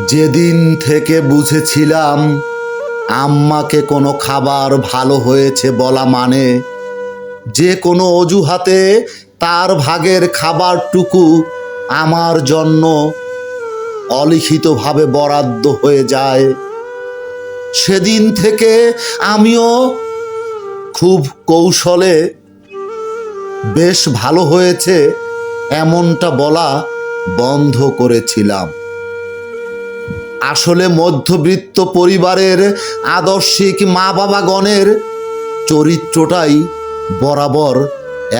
যেদিন থেকে বুঝেছিলাম আম্মাকে কোনো খাবার ভালো হয়েছে বলা মানে যে কোনো অজুহাতে তার ভাগের খাবারটুকু আমার জন্য অলিখিতভাবে বরাদ্দ হয়ে যায়। সেদিন থেকে আমিও খুব কৌশলে বেশ ভালো হয়েছে এমনটা বলা বন্ধ করেছিলাম। আসলে মধ্যবিত্ত পরিবারের আদর্শিক মা বাবাগণের চরিত্রটাই বরাবর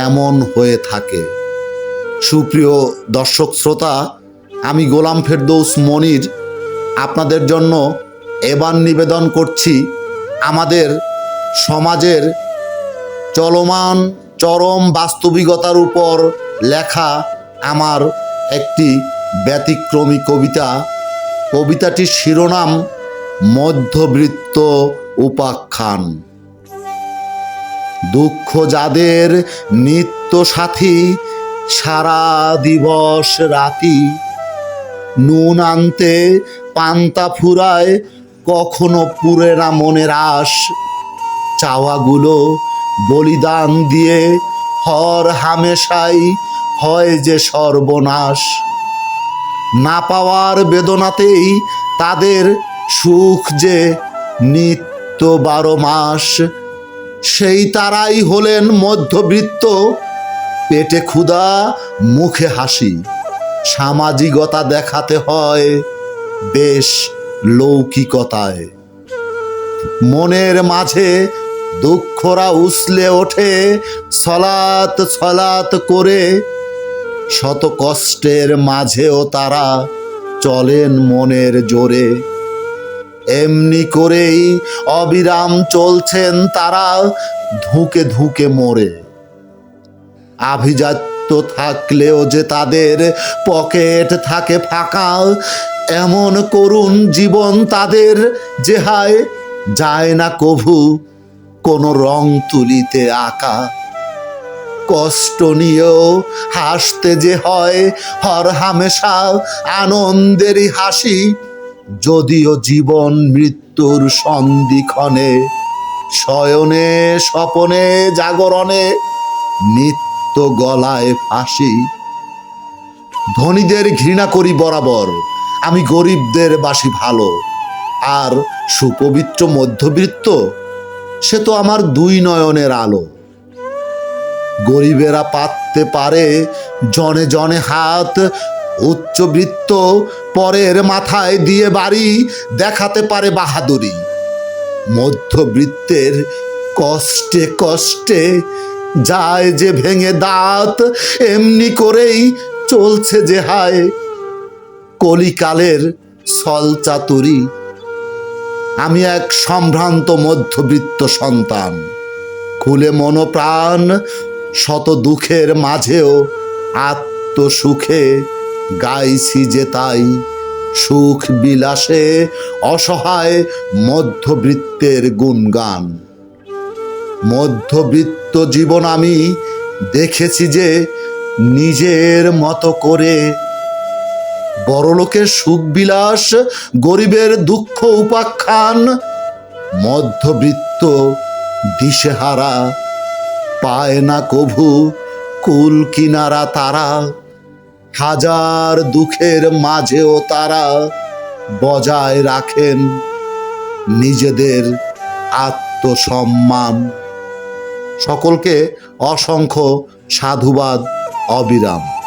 এমন হয়ে থাকে। সুপ্রিয় দর্শক শ্রোতা, আমি গোলাম ফেরদৌস মনির। আপনাদের জন্য এবার নিবেদন করছি আমাদের সমাজের চলমান, চরম বাস্তবিকতার উপর লেখা আমার একটি ব্যতিক্রমী কবিতা কবিতাটির শিরোনাম মধ্যবৃত্ত উপাখ্যান। দুঃখ যাদের নিত্য সাথী, সারা দিবস রাতি, নুন আনতে পান্তা ফুরায় কখনো পুরে না মনের আশ। চাওয়াগুলো বলিদান দিয়ে হর হামেশাই হয় যে সর্বনাশ। না পাওয়ার বেদনাতেই তাদের সুখ যে নিত্য বারো মাস, সেই তারাই হলেন মধ্যবৃত্ত। পেটে ক্ষুধা, মুখে হাসি, সামাজিকতা দেখাতে হয় বেশ লৌকিকতায়। মনের মাঝে দুঃখরা উসলে ওঠে সলাত সলাত করে শত কষ্টের মাঝেও তারা চলেন মনের জোরে। এমনি করেই অবিরাম চলছেন তারা ধুকে ধুকে মরে। আভিজাত্য থাকলেও যে তাদের পকেট থাকে ফাঁকা, এমন করুণ জীবন তাদের যে হায় যায় না কভু, কোনো রং তুলিতে আঁকা। কষ্ট নিয়েও হাসতে যে হয়, হর হামেশা আনন্দেরই হাসি। যদিও জীবন মৃত্যুর সন্ধিক্ষণে, শয়নে, স্বপনে, জাগরণে নিত্য গলায় ফাঁসি। ধনীদের ঘৃণা করি বরাবর, আমি গরিবদের বাসি ভালো। আর সুপবিত্র মধ্যবিত্ত, সে তো আমার দুই নয়নের আলো। গরিবেরা পাততে পারে, জনে জনে হাত উচ্চবৃত্ত পরের মাথায় দিয়ে বাড়ি, দেখাতে পারে বাহাদুরি। মধ্যবৃত্তের কষ্টে কষ্টে যায় যে ভেঙে দাঁত, এমনি করেই চলছে যে হায় কলিকালের সলচাতুরি আমি এক সম্ভ্রান্ত মধ্যবিত্ত সন্তান, খুলে মনোপ্রাণ শত দুঃখের মাঝেও আত্মসুখে গাইছি যে তাই। সুখ বিলাসে অসহায় মধ্যবৃত্তের গুণগান। মধ্যবিত্ত জীবন আমি দেখেছি যে নিজের মতো করে বড়লোকের সুখ বিলাস গরিবের দুঃখ উপাখ্যান, মধ্যবিত্ত দিশেহারা পায় না কভু, কুল কিনারা তারা, হাজার দুঃখের মাঝেও তারা বজায় রাখেন নিজেদের আত্মসম্মান। সকলকে অসংখ্য সাধুবাদ, অবিরাম।